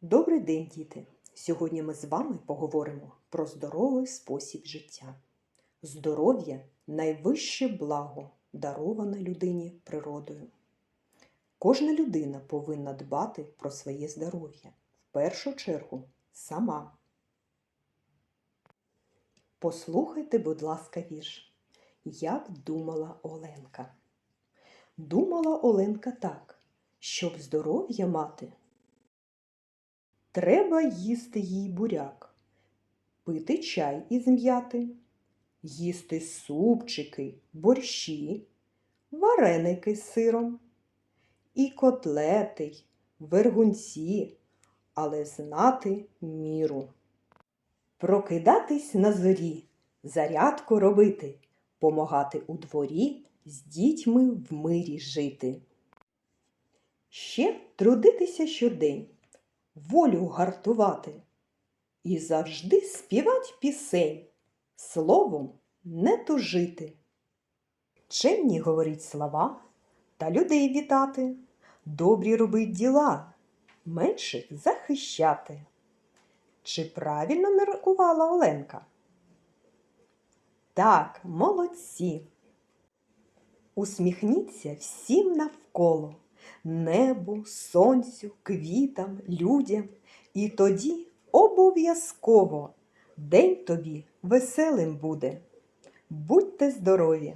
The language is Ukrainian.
Добрий день, діти! Сьогодні ми з вами поговоримо про здоровий спосіб життя. Здоров'я найвище благо, дароване людині природою. Кожна людина повинна дбати про своє здоров'я, в першу чергу сама. Послухайте, будь ласка, вірш. Як думала Оленка. Думала Оленка так, щоб здоров'я мати, Треба їсти їй буряк, пити чай із м'яти, їсти супчики, борщі, вареники з сиром, і котлети, вергунці, але знати міру. Прокидатись на зорі, зарядку робити, помагати у дворі, з дітьми в мирі жити. Ще трудитися щодень волю гартувати і завжди співать пісень, словом не тужити. Чемні говорить слова та людей вітати, добрі робить діла, менших захищати. Чи правильно міркувала Оленка? Так, молодці. Усміхніться всім навколо небу, сонцю, квітам, людям, і тоді обов'язково день тобі веселим буде. Будьте здорові!